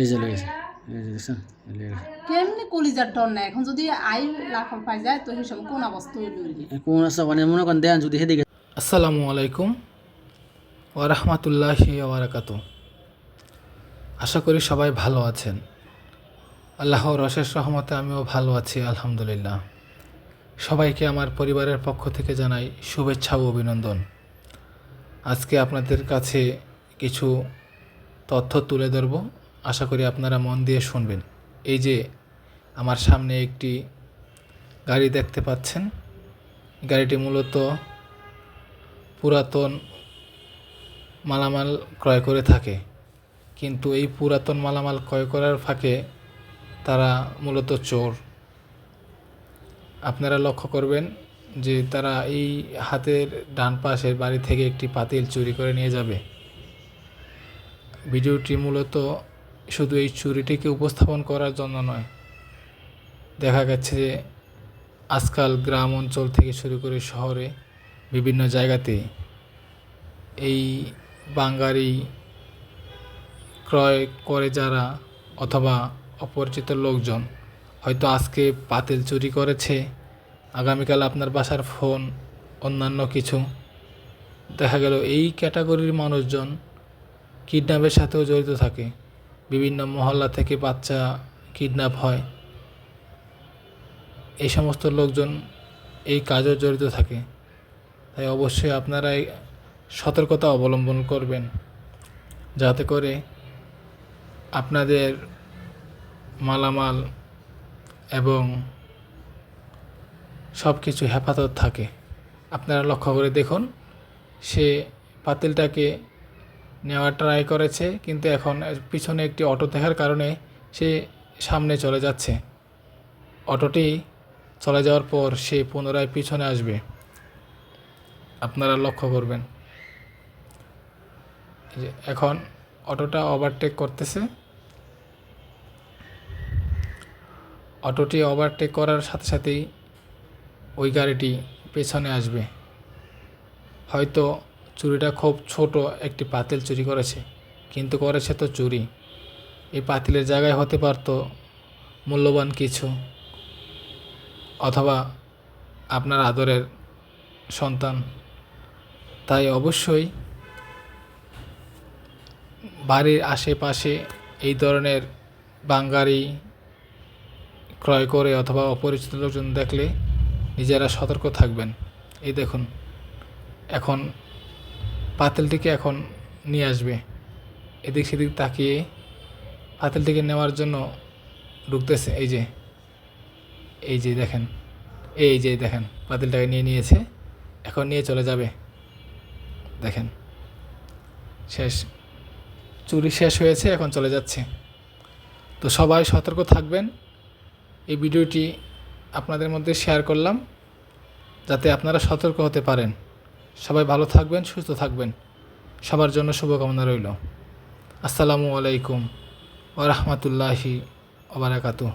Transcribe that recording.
এই যে লেগেছে এই যে দেখছেন কেমনি কলিজার ডর না এখন যদি আই লাফা পাই যায় তো হিসাবে কোন অবস্থা হইল কোন আছে মানে মনে করেন দেন যদি সেদিকে আসসালামু আলাইকুম ওরহমতুল্লাহি ওবরাকাতু আশা করি সবাই ভালো আছেন। আল্লাহর অশেষ রহমতে আমিও ভালো আছি আলহামদুলিল্লাহ। সবাইকে আমার পরিবারের পক্ষ থেকে জানাই শুভেচ্ছা ও অভিনন্দন। আজকে আপনাদের কাছে কিছু তথ্য তুলে ধরব। আশা করি আপনারা মন দিয়ে শুনবেন। এই যে আমার সামনে একটি গাড়ি দেখতে পাচ্ছেন। গাড়িটি মূলত পুরাতন মালামাল ক্রয় করে থাকে। কিন্তু এই পুরাতন মালামাল ক্রয় করার ফাঁকে তারা মূলত চোর। আপনারা লক্ষ্য করবেন যে তারা এই হাতের ডান পাশের বাড়ি থেকে একটি পাতিল চুরি করে নিয়ে যাবে। ভিডিওটি মূলত শুধু এই চুরিটিকে উপস্থাপন করার জন্য নয়, দেখা গেছে যে আজকাল গ্রাম অঞ্চল থেকে শুরু করে শহরে বিভিন্ন জায়গাতে এই বাঙ্গারি ক্রয় করে যারা অথবা অপরিচিত লোকজন হয়তো আজকে পাতিল চুরি করেছে, আগামীকাল আপনার বাসার ফোন, অন্যান্য কিছু। দেখা গেল এই ক্যাটাগরির মানুষজন কিডন্যাপের সাথেও জড়িত থাকে। বিভিন্ন মহল্লা থেকে বাচ্চা কিডন্যাপ হয়। এই সমস্ত লোকজন এই কাজেও জড়িত থাকে। তাই অবশ্যই আপনারা সতর্কতা অবলম্বন করবেন। যাতে করে আপনাদের মালামাল এবং সব কিছু হেফাজত থাকে। আপনারা লক্ষ্য করে দেখুন, সে পাতিলটাকে নেওয়ার ট্রাই করেছে, কিন্তু এখন পিছনে একটি অটো দেখার কারণে সে সামনে চলে যাচ্ছে। অটোটি চলে যাওয়ার পর সে পুনরায় পিছনে আসবে। আপনারা লক্ষ্য করবেন। এখন অটোটা ওভারটেক করতেছে। অটোটি ওভারটেক করার সাথে সাথেই ওই গাড়িটি পেছনে আসবে। হয়তো চুরিটা খুব ছোট একটি পাতিল চুরি করেছে। কিন্তু করেছে তো চুরি। এই পাতিলের জায়গায় হতে পারতো মূল্যবান কিছু। অথবা আপনার আদরের সন্তান। তাই অবশ্যই বাড়ির আশেপাশে এই ধরনের বাঙ্গারি ক্রয় করে অথবা অপরিচিত লোকজন দেখলে নিজেরা সতর্ক থাকবেন। এই দেখুন, এখন পাতিলটিকে এখন নিয়ে আসবে। এদিক সেদিক তাকিয়ে পাতিলটিকে নেওয়ার জন্য ঢুকতেছে। এই যে এই যে দেখেন, এই যে দেখেন, পাতিলটাকে নিয়ে নিয়েছে, এখন নিয়ে চলে যাবে। দেখেন, শেষ, চুরি শেষ হয়েছে, এখন চলে যাচ্ছে। তো সবাই সতর্ক থাকবেন। এই ভিডিওটি আপনাদের মধ্যে শেয়ার করলাম, যাতে আপনারা সতর্ক হতে পারেন। সবাই ভালো থাকবেন সুস্থ থাকবেন। সবার জন্য শুভকামনা রইল। আসসালামু আলাইকুম ওরহমতুল্লাহি ওবরাকাতু